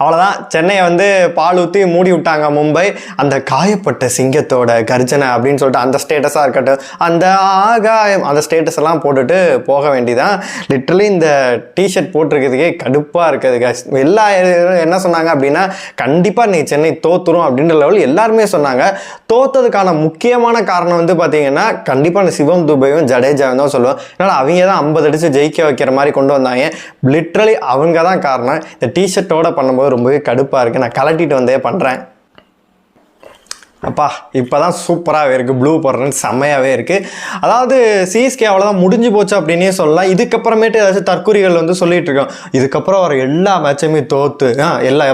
அவ்வளோதான் சென்னையை வந்து பால் ஊற்றி மூடி விட்டாங்க மும்பை. அந்த காயப்பட்ட சிங்கத்தோட கர்ஜனை அப்படின்னு சொல்லிட்டு அந்த ஸ்டேட்டஸாக இருக்கட்டும் அந்த ஆகாயம் அந்த ஸ்டேட்டஸ் எல்லாம் போட்டுட்டு போக வேண்டியதான் லிட்ரலி இந்த டிஷர்ட் போட்டிருக்கிறதுக்கே கடுப்பாக இருக்குது guys. எல்லா என்ன சொன்னாங்க அப்படின்னா கண்டிப்பாக நீ சென்னை தோத்துரும் அப்படின்ற லெவல் எல்லாருமே சொன்னாங்க. தோத்ததுக்கான முக்கியமான காரணம் வந்து பார்த்தீங்கன்னா கண்டிப்பாக நான் சிவம் துபையும் ஜடேஜாவும் தான் சொல்லுவேன் ஏன்னா அவங்க தான் ஐம்பது அடித்து ஜெயிக்க வைக்கிற மாதிரி கொண்டு வந்தாங்க. லிட்ரலி அவங்க தான் காரணம். இந்த டிஷர்ட்டோட பண்ணும்போது ரொம்பவே கடுப்பாக இருக்குது நான் கலட்டிட்டு வந்தே பண்ணுறேன் அப்பா இப்போ தான் சூப்பராகவே இருக்குது ப்ளூ போடுறேன்னு செம்மையாகவே இருக்குது அதாவது சிஎஸ்கே அவ்வளோதான் முடிஞ்சு போச்சு அப்படின்னே சொல்லலாம். இதுக்கப்புறமேட்டு ஏதாச்சும் தற்கூரிகள் வந்து சொல்லிகிட்டு இருக்கோம். இதுக்கப்புறம் வர எல்லா மேட்சுமே தோற்று எல்லா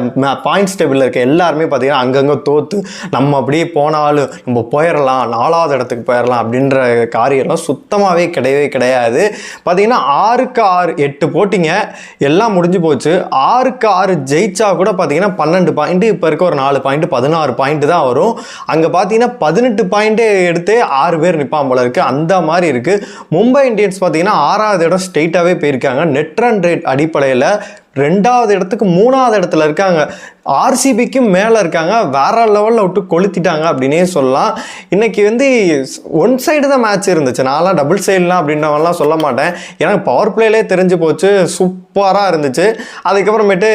பாயிண்ட்ஸ் டேபிளில் இருக்க எல்லாருமே பார்த்திங்கன்னா அங்கங்கே தோற்று நம்ம அப்படியே போனாலும் நம்ம போயிடலாம் நாலாவது இடத்துக்கு போயிடலாம் அப்படின்ற காரியம்லாம் சுத்தமாகவே கிடையவே கிடையாது. பார்த்திங்கன்னா ஆறுக்கு ஆறு எட்டு போட்டிங்க. எல்லாம் முடிஞ்சு போச்சு. ஆறுக்கு ஆறு ஜெயிச்சா கூட பார்த்தீங்கன்னா பன்னெண்டு பாயிண்ட்டு இப்போ இருக்க ஒரு நாலு பாயிண்ட்டு பதினாறு பாயிண்ட்டு தான் வரும். அங்கே பார்த்தீங்கன்னா பதினெட்டு பாயிண்ட்டே எடுத்து ஆறு பேர் நிற்பான் போல இருக்குது அந்த மாதிரி இருக்குது மும்பை இந்தியன்ஸ் பார்த்தீங்கன்னா ஆறாவது இடம் ஸ்ட்ரெயிட்டாகவே போயிருக்காங்க. நெட் ரன் ரேட் அடிப்படையில் ரெண்டாவது இடத்துக்கு மூணாவது இடத்துல இருக்காங்க. ஆர்சிபிக்கும் மேலே இருக்காங்க. வேற லெவலில் விட்டு கொளுத்திட்டாங்க அப்படின்னே சொல்லலாம். இன்னைக்கு வந்து ஒன் சைடு தான் மேட்ச் இருந்துச்சு. நான்லாம் டபுள் சைட்லாம் அப்படின்றவெல்லாம் சொல்ல மாட்டேன். எனக்கு பவர் பிளேலே தெரிஞ்சு போச்சு. சூப்பராக இருந்துச்சு. அதுக்கப்புறமேட்டு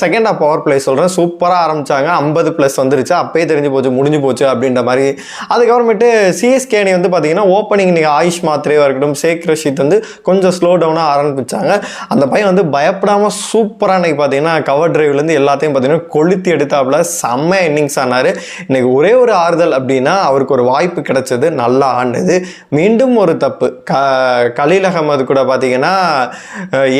செகண்ட் ஆஃப் பவர் பிளே சொல்கிறேன் சூப்பராக ஆரம்பிச்சாங்க. ஐம்பது ப்ளஸ் வந்துருச்சு. அப்பயே தெரிஞ்சு போச்சு முடிஞ்சு போச்சு அப்படின்ற மாதிரி. அதுக்கப்புறமேட்டு சிஎஸ்கே அணி வந்து பார்த்தீங்கன்னா ஓப்பனிங் இன்றைக்கி ஆயுஷ் மாத்ரேவாக இருக்கட்டும் ஷேக் ரஷீத் வந்து கொஞ்சம் ஸ்லோ டவுனாக ஆரம்பிச்சாங்க. அந்த பையன் வந்து பயப்படாமல் சூப்பராக இன்றைக்கி பார்த்தீங்கன்னா கவர் டிரைவ்லேருந்து எல்லாத்தையும் பார்த்தீங்கன்னா கொளுத்தி எடுத்தாப்புல செம்ம இன்னிங்ஸ் ஆனார். இன்றைக்கி ஒரே ஒரு ஆறுதல் அப்படின்னா அவருக்கு ஒரு வாய்ப்பு கிடைச்சது நல்லா ஆனது மீண்டும் ஒரு தப்பு. க கலீல் அகமது கூட பார்த்தீங்கன்னா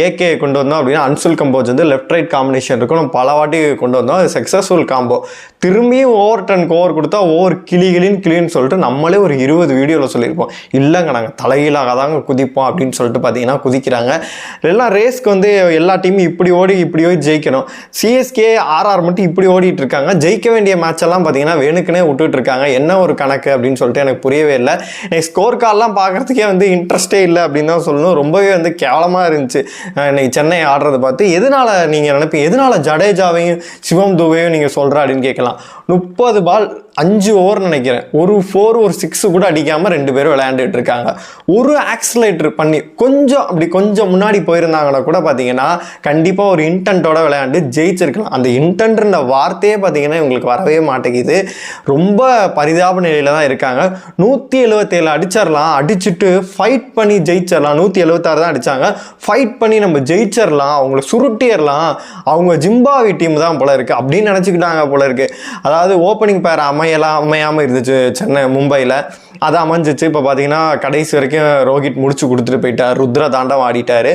ஏகே கொண்டு வந்தோம் அப்படின்னா அன்சுல் கம்போஸ் வந்து லெஃப்ட் ரைட் காம்பினேஷன் இருக்கும். நம்ம பல வாட்டி கொண்டு வந்தோம். அது சக்ஸஸ்ஃபுல் காம்போ திரும்பியும் ஓவர் டனுக்கு ஓவர் கொடுத்தா ஓவர் கிளி கிளின்னு கிளின்னு சொல்லிட்டு நம்மளே ஒரு இருபது வீடியோவில் சொல்லியிருப்போம். இல்லைங்க நாங்கள் தலைகீழாக தாங்க குதிப்போம் அப்படின்னு சொல்லிட்டு பார்த்தீங்கன்னா குதிக்கிறாங்க. எல்லாம் ரேஸ்க்கு வந்து எல்லா டீமும் இப்படி ஓடி இப்படி ஓடி ஜெயிக்கணும். சிஎஸ்கே ஆர்ஆர் மட்டும் இப்படி ஓடிட்டு இருக்காங்க ஜெயிக்க வேண்டிய மேட்ச் எல்லாம் பார்த்தீங்கன்னா வேணுக்குனே விட்டுட்டு இருக்காங்க என்ன ஒரு கணக்கு அப்படின்னு சொல்லிட்டு எனக்கு புரியவே இல்லை. எனக்கு ஸ்கோர் கார்டெலாம் பார்க்கறதுக்கே வந்து இன்ட்ரெஸ்டே இல்லை அப்படின்னு தான் சொல்லணும். ரொம்பவே வந்து கேவலமாக இருந்துச்சு. இன்னைக்கு சென்னை ஆடுறத பார்த்து எதனால நீங்கள் நினைப்பீங்க? எதனால் ஜடேஜாவையும் சிவம் துவையும் நீங்கள் சொல்கிற அப்படின்னு கேட்கலாம். முப்பது பால் அஞ்சு ஓவர் நினைக்கிறேன். ஒரு ஃபோர் ஒரு சிக்ஸ் கூட அடிக்காமல் ரெண்டு பேரும் விளையாண்டுட்டு இருக்காங்க. ஒரு ஆக்சிலேட்டர் பண்ணி கொஞ்சம் அப்படி கொஞ்சம் முன்னாடி போயிருந்தாங்கன்னா கூட பார்த்தீங்கன்னா கண்டிப்பாக ஒரு இன்டென்ட்டோட விளையாண்டு ஜெயிச்சிருக்கலாம். அந்த இன்டென்ட்ன்ற வார்த்தையே பார்த்தீங்கன்னா இவங்களுக்கு வரவே மாட்டேங்குது. ரொம்ப பரிதாப நிலையில் தான் இருக்காங்க. நூற்றி எழுபத்தேழு அடிச்சிடலாம். அடிச்சுட்டு ஃபைட் பண்ணி ஜெயிச்சிடலாம். நூற்றி எழுபத்தாறு தான் அடித்தாங்க ஃபைட் பண்ணி நம்ம ஜெயிச்சிடலாம். அவங்கள சுருட்டிடலாம். அவங்க ஜிம்பாவி டீம் தான் போல இருக்குது அப்படின்னு நினச்சிக்கிட்டாங்க போல இருக்குது அதாவது ஓப்பனிங் பேர் அமையலாம் அமையாமல் இருந்துச்சு சென்னை மும்பையில். அது அமைஞ்சிச்சு. இப்போ பார்த்தீங்கன்னா கடைசி வரைக்கும் ரோஹித் முடிச்சு கொடுத்துட்டு போயிட்டார். ருத்ர தாண்டவம் ஆடிட்டார்.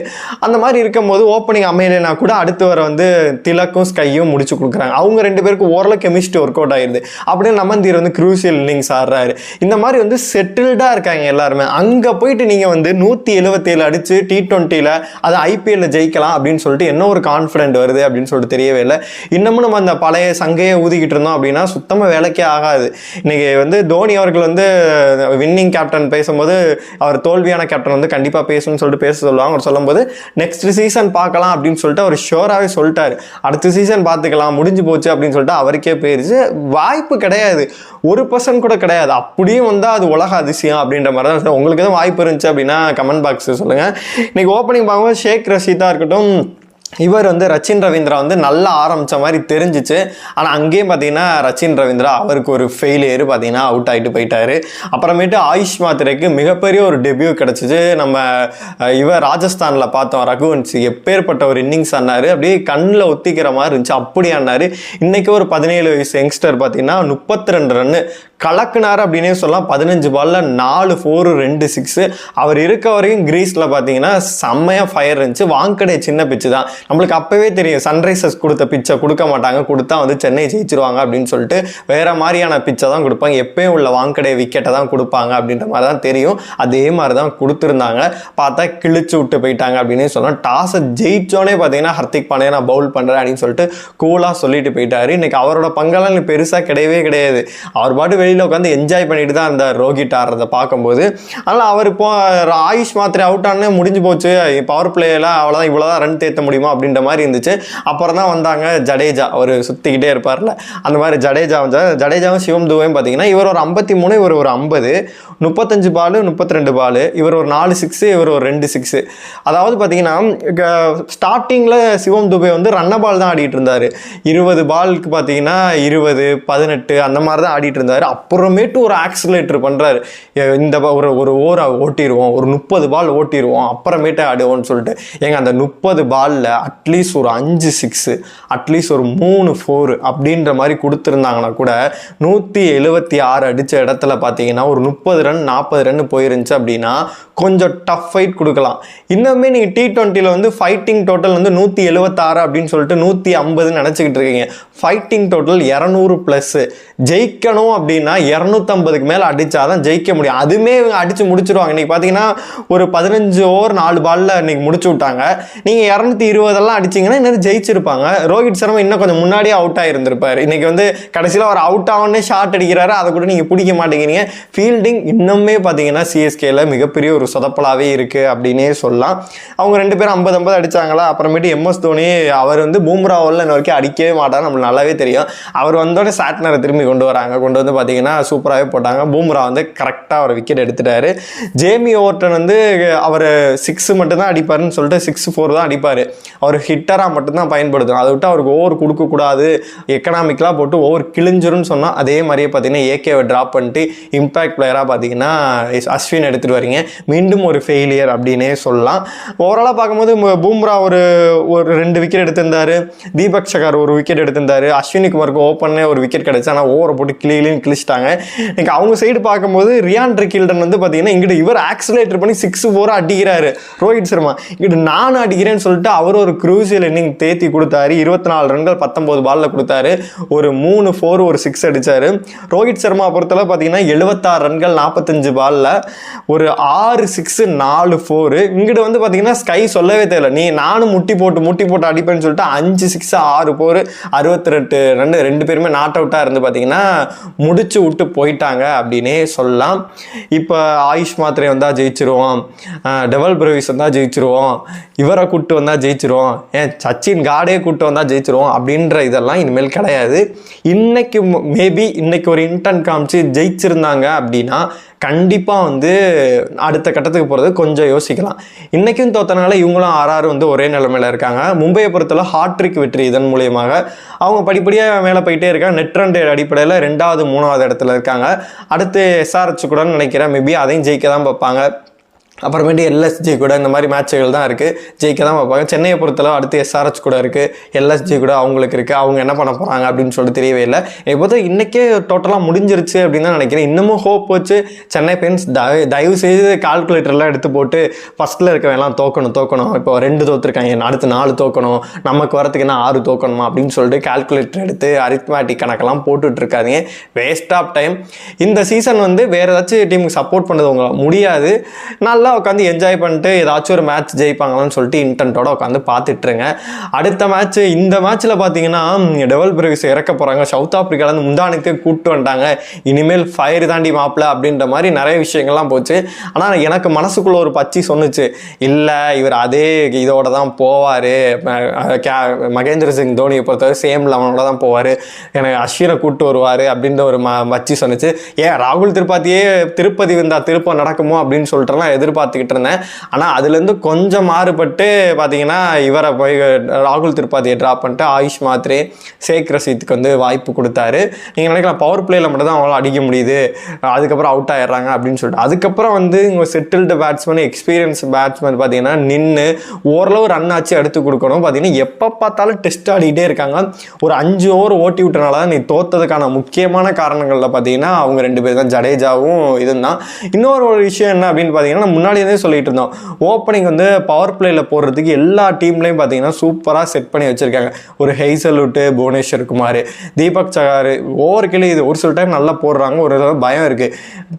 அந்த மாதிரி இருக்கும்போது ஓப்பனிங் அமையலைனா கூட அடுத்து வர வந்து திலக்கும் ஸ்கையும் முடிச்சு கொடுக்குறாங்க. அவங்க ரெண்டு பேருக்கும் ஓரளவு கெமிஸ்ட்ரி ஒர்க் அவுட் ஆயிருது. அப்படியே நமந்தீர் வந்து க்ரூசியல் இன்னிங்ஸ் ஆடுறாரு. இந்த மாதிரி வந்து செட்டில்டாக இருக்காங்க எல்லாருமே. அங்கே போயிட்டு நீங்கள் வந்து நூற்றி எழுபத்தேழு அடிச்சு டி ட்வெண்ட்டியில் அது ஐபிஎல்ல ஜெயிக்கலாம் அப்படின்னு சொல்லிட்டு என்ன ஒரு கான்ஃபிடென்ட் வருது அப்படின்னு சொல்லிட்டு தெரியவே இல்லை. இன்னமும் நம்ம அந்த பழைய சங்கையை ஊதிக்கிட்டு இருந்தோம் அப்படின்னா சுத்தமாக வேலைக்கே ஆகாது. இன்றைக்கி வந்து தோனி அவர்கள் வந்து வின்னிங் கேப்டன் பேசும்போது அவர் தோல்வியான கேப்டன் வந்து கண்டிப்பாக பேசணும்னு சொல்லிட்டு பேச சொல்லுவாங்க. அவர் சொல்லும்போது நெக்ஸ்ட் சீசன் பார்க்கலாம் அப்படின்னு சொல்லிட்டு அவர் ஷோராகவே சொல்லிட்டார். அடுத்த சீசன் பார்த்துக்கலாம் முடிஞ்சு போச்சு அப்படின்னு சொல்லிட்டு அவருக்கே போயிருச்சு. வாய்ப்பு கிடையாது. ஒரு பர்சன்ட் கூட கிடையாது. அப்படியும் வந்தால் அது உலக அதிசயம் அப்படின்ற மாதிரி தான். உங்களுக்கு எதுவும் வாய்ப்பு இருந்துச்சு அப்படின்னா கமெண்ட் பாக்ஸ் சொல்லுங்கள் இன்றைக்கி ஓப்பனிங் பார்க்கும்போது ஷேக் ரஷீதாக இருக்கட்டும் இவர் வந்து ரச்சின் ரவீந்திரா வந்து நல்லா ஆரம்பித்த மாதிரி தெரிஞ்சிச்சு. ஆனால் அங்கேயும் பார்த்தீங்கன்னா ரச்சின் ரவீந்திரா அவருக்கு ஒரு ஃபெயிலியர் பார்த்தீங்கன்னா அவுட் ஆகிட்டு போயிட்டாரு. அப்புறமேட்டு ஆயுஷ் மாத்திரைக்கு மிகப்பெரிய ஒரு டெபியூ கிடச்சிச்சு. நம்ம இவர் ராஜஸ்தானில் பார்த்தோம். ரகுவன்சி எப்பேற்பட்ட ஒரு இன்னிங்ஸ் ஆனார். அப்படியே கண்ணில் ஒத்திக்கிற மாதிரி இருந்துச்சு. அப்படி ஆனார். இன்றைக்கி ஒரு பதினேழு வயசு யங்ஸ்டர் பார்த்தீங்கன்னா முப்பத்தி ரெண்டு ரன்னு கலக்குனார் அப்படின்னே சொல்லலாம். பதினஞ்சு பால்ல நாலு ஃபோரு ரெண்டு சிக்ஸு அவர் இருக்க வரையும் கிரீஸில் பார்த்தீங்கன்னா செம்மையாக ஃபயர் இருந்துச்சு. வாங்கடே சின்ன பிச்சு தான். நம்மளுக்கு அப்போவே தெரியும் சன்ரைசர்ஸ் கொடுத்த பிச்சை கொடுக்க மாட்டாங்க கொடுத்தா வந்து சென்னை ஜெயிச்சிருவாங்க அப்படின்னு சொல்லிட்டு வேற மாதிரியான பிச்சை தான் கொடுப்பாங்க. எப்பயும் உள்ள வாங்கடை விக்கெட்டை தான் கொடுப்பாங்க அப்படின்ற மாதிரி தான் தெரியும். அதே மாதிரி தான் கொடுத்துருந்தாங்க. பார்த்தா கிழிச்சு விட்டு போயிட்டாங்க அப்படின்னு சொல்லலாம். டாஸை ஜெயிச்சோடனே பார்த்தீங்கன்னா ஹர்திக் பாண்டியா நான் பவுல் பண்ணுறேன் அப்படின்னு சொல்லிட்டு கூலாக சொல்லிட்டு போயிட்டாரு. இன்னைக்கு அவரோட பங்கெல்லாம் பெருசாக கிடையவே கிடையாது. அவர் பாட்டு வெளியில் உட்காந்து என்ஜாய் பண்ணிட்டு தான் இருந்தார் ரோஹித் ஆடுறதை பார்க்கும்போது. அதனால் அவர் இப்போ ஆயுஷ் மாத்திரை அவுட் ஆனே முடிஞ்சு போச்சு. பவர் பிளேயெல்லாம் அவ்வளோதான் இவ்வளோதான் ரன் தேர்த்த முடியுமா? முடியுமா அப்படின்ற மாதிரி இருந்துச்சு. அப்புறம் தான் வந்தாங்க ஜடேஜா. அவர் சுற்றிக்கிட்டே இருப்பார்ல. அந்த மாதிரி ஜடேஜா வந்து ஜடேஜாவும் சிவம் துவையும் பார்த்தீங்கன்னா இவர் ஒரு ஐம்பத்தி மூணு இவர் ஒரு ஐம்பது. முப்பத்தஞ்சு பால் முப்பத்தி ரெண்டு பால் இவர் ஒரு நாலு சிக்ஸு இவர் ஒரு ரெண்டு சிக்ஸு அதாவது பார்த்தீங்கன்னா ஸ்டார்டிங்கில் சிவம் துபே வந்து ரன்ன பால் தான் ஆடிட்டு இருந்தார். இருபது பாலுக்கு பார்த்தீங்கன்னா இருபது பதினெட்டு அந்த மாதிரி தான் ஆடிட்டு இருந்தார். அப்புறமேட்டு ஒரு ஆக்சிலேட்டர் பண்ணுறாரு இந்த ஒரு ஒரு ஓரை ஓட்டிடுவோம் ஒரு முப்பது பால் ஓட்டிடுவோம் அப்புறமேட்டு ஆடுவோம்னு சொல்லிட்டு. ஏங்க அந்த முப்பது பாலில் அட்லீஸ்ட் ஒரு அஞ்சு சிக்ஸு அட்லீஸ்ட் ஒரு மூணு ஃபோர் அப்படின்ற மாதிரி கொடுத்துருந்தாங்கன்னா கூட நூற்றி எழுபத்தி ஆறு அடித்த இடத்துல பார்த்தீங்கன்னா ஒரு முப்பது ரன் நாற்பது ரன் போயிருந்துச்சு அப்படின்னா கொஞ்சம் டஃப் ஃபைட் கொடுக்கலாம். இன்னுமே நீங்கள் டி ட்வெண்ட்டியில் வந்து ஃபைட்டிங் டோட்டல் வந்து நூற்றி எழுபத்தாறு அப்படின்னு சொல்லிட்டு நூற்றி ஐம்பதுன்னு நினச்சிக்கிட்டு இருக்கீங்க. ஃபைட்டிங் டோட்டல் இரநூறு ப்ளஸ்ஸு ஜெயிக்கணும் அப்படின்னா இரநூத்தம்பதுக்கு மேலே அடித்தாதான் ஜெயிக்க முடியும். அதுவுமே இவங்க அடித்து முடிச்சிருவாங்க. இன்னைக்கு பார்த்தீங்கன்னா ஒரு பதினஞ்சு ஓவர் நாலு பால்ல இன்றைக்கி முடிச்சு விட்டாங்க. நீங்கள் இரநூத்தி இருபதெல்லாம் அடிச்சீங்கன்னா இன்னும் ஜெயிச்சிருப்பாங்க. ரோஹித் சர்மா இன்னும் கொஞ்சம் முன்னாடியே அவுட் ஆகிருந்திருப்பார் இன்றைக்கி வந்து கடைசியில் அவர் அவுட் ஆகனே ஷாட் அடிக்கிறாரு. அதை கூட நீங்கள் பிடிக்க மாட்டேங்கிறீங்க. ஃபீல்டிங் இன்னுமே பார்த்தீங்கன்னா சிஎஸ்கேல மிகப்பெரிய ஒரு சொதப்பலாகவே இருக்குது அப்படின்னே சொல்லலாம். அவங்க ரெண்டு பேரும் ஐம்பது ஐம்பது அடிச்சாங்களா? அப்புறமேட்டு எம்எஸ் தோனி அவர் வந்து பூம்ராவில் இன்ன வரைக்கும் அடிக்கவே மாட்டார். நம்மளுக்கு நல்லாவே தெரியும். அவர் வந்தோடனே சாட்னரை திரும்பி கொண்டு வராங்க. கொண்டு வந்து பார்த்தீங்கன்னா சூப்பராகவே போட்டாங்க. பூம்ரா வந்து கரெக்டாக அவர் விக்கெட் எடுத்துட்டாரு. ஜேமி ஓவர்டன் வந்து அவர் சிக்ஸ் மட்டும்தான் அடிப்பாருன்னு சொல்லிட்டு சிக்ஸ் ஃபோர் தான் அடிப்பார். அவர் ஹிட்டராக மட்டும்தான் பயன்படுத்தணும். அதை விட்டு அவருக்கு ஓவர் கொடுக்கக்கூடாது. எக்கனாமிக்கலாக போட்டு ஓவர் கிழிஞ்சிரும்னு சொன்னால் அதே மாதிரியே பார்த்தீங்கன்னா ஏகேவை ட்ராப் பண்ணிட்டு இம்பாக்ட் பிளேயராக பார்த்தீங்கன்னா பார்த்தீங்கன்னா அஸ்வின் எடுத்துகிட்டு வரீங்க. மீண்டும் ஒரு ஃபெயிலியர் அப்படின்னே சொல்லலாம். ஓவராலாக பார்க்கும்போது பூம்ரா ஒரு ஒரு ரெண்டு விக்கெட் எடுத்திருந்தாரு. தீபக் சகர் ஒரு விக்கெட் எடுத்திருந்தாரு. அஸ்வினி குமாருக்கு ஓப்பனே ஒரு விக்கெட் கிடச்சி ஆனால் ஓவரை போட்டு கிளியிலையும் கிழிச்சிட்டாங்க. இன்னைக்கு அவங்க சைடு பார்க்கும்போது ரியான் ட்ரிகில்டன் வந்து பார்த்தீங்கன்னா இங்கிட்ட இவர் ஆக்சிலேட்டர் பண்ணி சிக்ஸ் ஃபோராக அடிக்கிறாரு. ரோஹித் சர்மா இங்கிட்ட நான் அடிக்கிறேன்னு சொல்லிட்டு அவர் ஒரு க்ரூசியல் இன்னிங் தேத்தி கொடுத்தாரு. இருபத்தி நாலு ரன்கள் பத்தொம்போது பாலில் கொடுத்தாரு. ஒரு மூணு ஃபோர் ஒரு சிக்ஸ் அடித்தார் ரோஹித் சர்மா பொறுத்தளவு பார்த்தீங்கன்னா எழுபத்தாறு ரன்கள் நாற்பத்தஞ்சு பால்ல ஒரு ஆறு சிக்ஸு நாலு ஃபோரு இங்கிட்ட வந்து பார்த்தீங்கன்னா ஸ்கை சொல்லவே தேவையில்ல. நீ நானும் முட்டி போட்டு முட்டி போட்டு அடிப்பேன்னு சொல்லிட்டு அஞ்சு சிக்ஸ் ஆறு ஃபோர் அறுபத்தி ரெண்டு ரன் ரெண்டு பேருமே நாட் அவுட்டாக இருந்து பார்த்தீங்கன்னா முடிச்சு விட்டு போயிட்டாங்க அப்படின்னே சொல்லலாம். இப்போ ஆயுஷ் மாத்திரை வந்தால் ஜெயிச்சிருவோம். டெவல் பிரவிஸ் வந்தால் ஜெயிச்சிருவோம். இவரை கூட்டு வந்தால் ஜெயிச்சிருவோம். ஏன் சச்சின் காடே கூட்டு வந்தால் ஜெயிச்சிருவோம் அப்படின்ற இதெல்லாம் இனிமேல் கிடையாது. இன்னைக்கு மேபி இன்னைக்கு ஒரு இன்டர்ன் காமிச்சு ஜெயிச்சிருந்தாங்க அப்படின்னா கண்டிப்பாக வந்து அடுத்த கட்டத்துக்கு போகிறது கொஞ்சம் யோசிக்கலாம். இன்றைக்கும் தோத்தனால இவங்களும் ஆறாறு வந்து ஒரே நிலைமையில் இருக்காங்க. மும்பையை பொறுத்தவரை ஹாட்ரிக் வெற்றி இதன் மூலியமாக. அவங்க படிப்படியாக மேலே போயிட்டே இருக்காங்க. நெட் ரன் அடிப்படையில் ரெண்டாவது மூணாவது இடத்துல இருக்காங்க. அடுத்து எஸ்ஆர்ஹெச் கூட நினைக்கிறேன். மேபி அதையும் ஜெயிக்க தான் பார்ப்பாங்க. அப்புறமேட்டு எல்எஸ்ஜி கூட இந்த மாதிரி மேட்சுகள் தான் இருக்குது ஜெயிக்க தான் பார்ப்பாங்க. சென்னையை பொறுத்தளவு அடுத்து எஸ்ஆர்ஹெச் கூட இருக்குது எல்எஸ்ஜி கூட அவங்களுக்கு இருக்குது அவங்க என்ன பண்ண போகிறாங்க அப்படின்னு சொல்லிட்டு தெரியவே இல்லை. இப்போ இன்றைக்கே டோட்டலாக முடிஞ்சிருச்சு அப்படின்னு தான் நினைக்கிறேன். இன்னமும் ஹோப் வச்சு சென்னை பெயின்ஸ் தயவு தயவு செய்து கால்குலேட்டர்லாம் எடுத்து போட்டு ஃபஸ்ட்டில் இருக்கவெல்லாம் தோக்கணும் தோக்கணும். இப்போ ரெண்டு தோற்றுருக்காங்க அடுத்து நாலு தோக்கணும். நமக்கு வரத்துக்கு என்ன ஆறு தோக்கணுமா அப்படின்னு சொல்லிட்டு கால்குலேட்டர் எடுத்து அரித்மேட்டிக் கணக்கெல்லாம் போட்டுட்ருக்காதீங்க. வேஸ்ட் ஆஃப் டைம் இந்த சீசன் வந்து வேறு ஏதாச்சும் டீமுக்கு சப்போர்ட் பண்ணது உங்களால் முடியாது. நல்லா உட்காந்து என்ஜாய் பண்ணிட்டு ஏதாச்சும் ஒரு மேட்ச் ஜெயிப்பாங்களான்னு சொல்லிட்டு இன்டென்ட்டோட உட்காந்து பார்த்துட்ருங்க அடுத்த மேட்ச் இந்த மேட்ச்சில் பார்த்தீங்கன்னா டெவல் பிரவிஸ் இறக்க போகிறாங்க சவுத் ஆப்பிரிக்காலேருந்து முந்தானத்தே கூப்பிட்டு வந்துட்டாங்க. இனிமேல் ஃபயர் தாண்டி மாப்பிள அப்படின்ற மாதிரி நிறைய விஷயங்கள்லாம் போச்சு. ஆனால் எனக்கு மனசுக்குள்ள ஒரு பச்சி சொன்னுச்சு. இல்லை இவர் அதே இதோட தான் போவார். மகேந்திர சிங் தோனியை பொறுத்தவரை சேம் லெவனோட தான் போவார். எனக்கு அஸ்வினை கூப்பிட்டு வருவார் அப்படின்ற ஒரு ம மச்சி சொன்னுச்சு. ஏன் ராகுல் திருப்பாத்தியே திருப்பதி வந்தால் திருப்பம் நடக்குமோ அப்படின்னு சொல்லிட்டுலாம் எதிர்பார்த்துக்கிட்டு இருந்தேன். ஆனால் அதுலேருந்து கொஞ்சம் மாறுபட்டு பார்த்தீங்கன்னா இவரை போய் ராகுல் திருப்பாதியை ட்ராப் பண்ணிட்டு ஆயுஷ் மாத்ரே சேக் ரசீத்துக்கு வந்து வாய்ப்பு கொடுத்தாரு. நீங்கள் நினைக்கலாம் பவர் பிளேயில் மட்டும் தான் அவங்களால அடிக்க முடியுது. அதுக்கப்புறம் அவுட் ஆயிடுறாங்க அப்படின்னு சொல்லிட்டு. அதுக்கப்புறம் வந்து இவங்க செட்டில்டு பேட்ஸ்மேன் எக்ஸ்பீரியன்ஸ் பேட்ஸ்மேன் பார்த்தீங்கன்னா நின்று ஓரளவு ரன் ஆச்சு எடுத்து கொடுக்கணும். பார்த்தீங்கன்னா எப்போ பார்த்தாலும் டெஸ்ட் ஆடிக்கிட்டே இருக்காங்க. ஒரு அஞ்சு ஓவர் ஓட்டி விட்டனால தான் நீ தோத்ததுக்கான முக்கியமான காரணங்களில் பார்த்தீங்கன்னா அவங்க ரெண்டு பேர் தான். ஜடேஜாவும் இதுதான். இன்னொரு ஒரு விஷயம் என்ன அப்படின்னு பார்த்தீங்கன்னா முன்னாடி முன்னாடியே சொல்லிட்டு இருந்தோம். ஓப்பனிங் வந்து பவர் பிளேயில் போடுறதுக்கு எல்லா டீம்லையும் பார்த்தீங்கன்னா சூப்பராக செட் பண்ணி வச்சுருக்காங்க. ஒரு ஹெய்சலுட்டு புவனேஸ்வர் குமார் தீபக் சகார் ஓவர் கிளி இது ஒரு சில டைம் நல்லா போடுறாங்க. ஒரு பயம் இருக்குது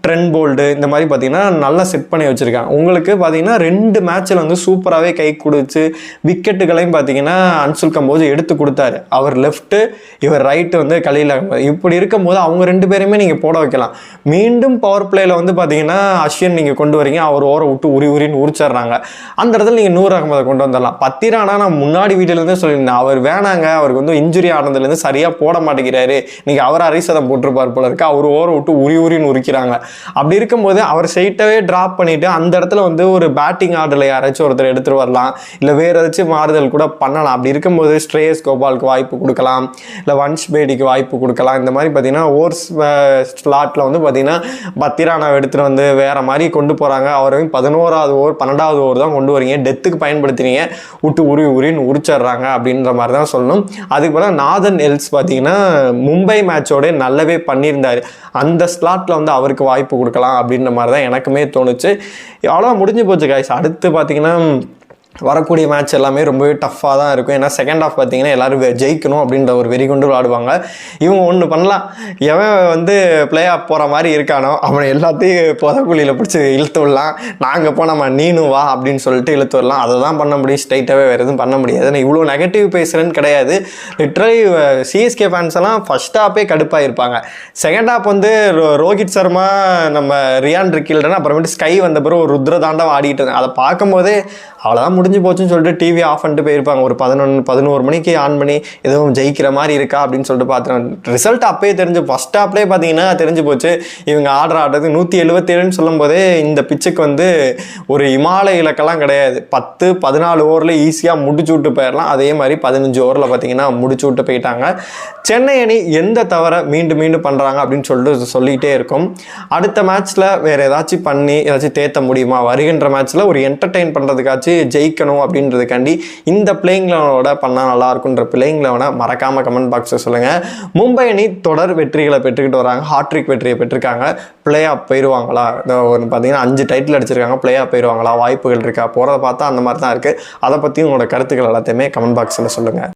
ட்ரெண்ட் போல்டு இந்த மாதிரி பார்த்தீங்கன்னா நல்லா செட் பண்ணி வச்சுருக்காங்க. உங்களுக்கு பார்த்தீங்கன்னா ரெண்டு மேட்ச்சில் வந்து சூப்பராகவே கை கொடுத்து விக்கெட்டுகளையும் பார்த்தீங்கன்னா அன்சுல் கம்போஜ் எடுத்து கொடுத்தாரு. அவர் லெஃப்ட்டு இவர் ரைட்டு வந்து கலையில் இப்படி இருக்கும்போது அவங்க ரெண்டு பேருமே நீங்கள் போட வைக்கலாம். மீண்டும் பவர் பிளேயில் வந்து பார்த்தீங்கன்னா அஸ்வின் நீங்கள் கொண்டு வரீங்க. அவர் ஓர விட்டு உரி உரின்னு உரிச்சிடுறாங்க. அந்த இடத்துல நீங்கள் நூறு அகமதை கொண்டு வந்துடலாம். பத்திரானா நான் முன்னாடி வீட்டிலேருந்தே சொல்லியிருந்தேன். அவர் வேணாங்க அவருக்கு வந்து இன்ஜுரி ஆனதுலேருந்து சரியாக போட மாட்டேங்கிறாரு. நீங்கள் அவர் அரிசதம் போட்டிருப்பார் போல இருக்கு. அவர் ஓர விட்டு உரி உரின்னு உரிக்கிறாங்க. அப்படி இருக்கும்போது அவர் சைட்டவே ட்ராப் பண்ணிட்டு அந்த இடத்துல வந்து ஒரு பேட்டிங் ஆர்டரில் யாராச்சும் ஒருத்தர் எடுத்துகிட்டு வரலாம். இல்லை வேறு ஏதாச்சும் மாறுதல் கூட பண்ணலாம். அப்படி இருக்கும்போது ஸ்ட்ரேயஸ் கோபாலுக்கு வாய்ப்பு கொடுக்கலாம். இல்லை வன்ஷ் பேடிக்கு வாய்ப்பு கொடுக்கலாம். இந்த மாதிரி பார்த்தீங்கன்னா ஓர்ஸ் ஸ்லாட்டில் வந்து பார்த்தீங்கன்னா பத்திரானாவை எடுத்துகிட்டு வந்து வேற மாதிரி கொண்டு போகிறாங்க அவரையும் பதினோராவது ஓவர் பன்னெண்டாவது ஓவர் தான் கொண்டு வரீங்க. டெத்துக்கு பயன்படுத்துறீங்க விட்டு உரி உரின்னு உரிச்சிடுறாங்க அப்படின்ற மாதிரி தான் சொல்லணும். அதுக்கு பிறகு நாதன் எல்ஸ் பார்த்தீங்கன்னா மும்பை மேட்சோட நல்லாவே பண்ணியிருந்தார். அந்த ஸ்லாட்டில் வந்து அவருக்கு வாய்ப்பு கொடுக்கலாம் அப்படின்ற மாதிரி தான் எனக்குமே தோணுச்சு. அவ்வளோ முடிஞ்சு போச்சு காய்ஸ் அடுத்து பார்த்தீங்கன்னா வரக்கூடிய மேட்ச் எல்லாமே ரொம்பவே டஃப்பாக தான் இருக்கும். ஏன்னா செகண்ட் ஆஃப் பார்த்தீங்கன்னா எல்லாரும் ஜெயிக்கணும் அப்படின்ற ஒரு வெறி கொண்டு விளாடுவாங்க. இவங்க ஒன்று பண்ணலாம். எவன் வந்து பிளே ஆஃப் போகிற மாதிரி இருக்கானோ அவனை எல்லாத்தையும் புதக்குழியில் பிடிச்சி இழுத்து விடலாம். நாங்கள் போ நம்ம நீனும் வா அப்படின்னு சொல்லிட்டு இழுத்து விடலாம். அதை தான் பண்ண முடியும். ஸ்ட்ரைட்டாகவே வேறு எதுவும் பண்ண முடியாது. நான் இவ்வளோ நெகட்டிவ் பேசுகிறேன்னு கிடையாது. லிட்ரலி சிஎஸ்கே ஃபேன்ஸ் எல்லாம் ஃபஸ்ட் ஆப்பே கடுப்பாக இருப்பாங்க செகண்ட் ஆப் வந்து ரோ- ரோஹித் சர்மா நம்ம ரியான் ரிக்கில்டன் அப்புறமேட்டு ஸ்கை வந்த பிறகு ஒரு ருத்ரதாண்டம் ஆடிட்டு இருந்தாங்க. அதை பார்க்கும்போதே அவ்வளோதான் முடிஞ்சு போச்சுன்னு சொல்லிட்டு டிவி ஆஃப் பண்ணிட்டு போயிருப்பாங்க. ஒரு பதினொன்று பதினோரு மணிக்கு ஆன் பண்ணி எதுவும் ஜெயிக்கிற மாதிரி இருக்கா அப்படின்னு சொல்லிட்டு பார்த்தேன். ரிசல்ட் அப்பயே தெரிஞ்சு ஃபஸ்ட் ஆப்லேயே பார்த்தீங்கன்னா தெரிஞ்சு போச்சு. இவங்க ஆர்டர் ஆடுறது நூற்றி எழுபத்தேழுன்னு சொல்லும் போதே இந்த பிச்சுக்கு வந்து ஒரு இமாலய இலக்கெல்லாம் கிடையாது. பத்து பதினாலு ஓவரில் ஈஸியாக முடிச்சு விட்டு போயிடலாம் அதே மாதிரி பதினஞ்சு ஓவரில் பார்த்தீங்கன்னா முடிச்சு விட்டு போயிட்டாங்க. சென்னை அணி எந்த தவறை மீண்டும் மீண்டும் பண்ணுறாங்க அப்படின்னு சொல்லிட்டு சொல்லிகிட்டே இருக்கும். அடுத்த மேட்ச்சில் வேறு ஏதாச்சும் பண்ணி ஏதாச்சும் தேத்த முடியுமா? வருகின்ற மேட்ச்சில் ஒரு என்டர்டெயின் பண்ணுறதுக்காச்சும் ஜெயிக்கணும் அப்படின்றதுக்காண்டி இந்த பிளேயிங் லெவனோட பண்ணால் நல்லா இருக்குன்ற பிளேயிங் லெவனை மறக்காமல் கமெண்ட் பாக்ஸில் சொல்லுங்கள் மும்பை அணி தொடர் வெற்றிகளை பெற்றுக்கிட்டு வராங்க. ஹாட்ரிக் வெற்றியை பெற்றிருக்காங்க. பிளே ஆஃப் போயிடுவாங்களா இந்த ஒரு பார்த்தீங்கன்னா அஞ்சு டைட்டில் அடிச்சிருக்காங்க. பிளே ஆஃப் போயிடுவாங்களா வாய்ப்புகள் இருக்கா? போகிறத பார்த்தா அந்த மாதிரி தான் இருக்குது அதை பற்றி உங்களோட கருத்துக்கள் எல்லாத்தையுமே கமெண்ட் பாக்ஸில் சொல்லுங்கள்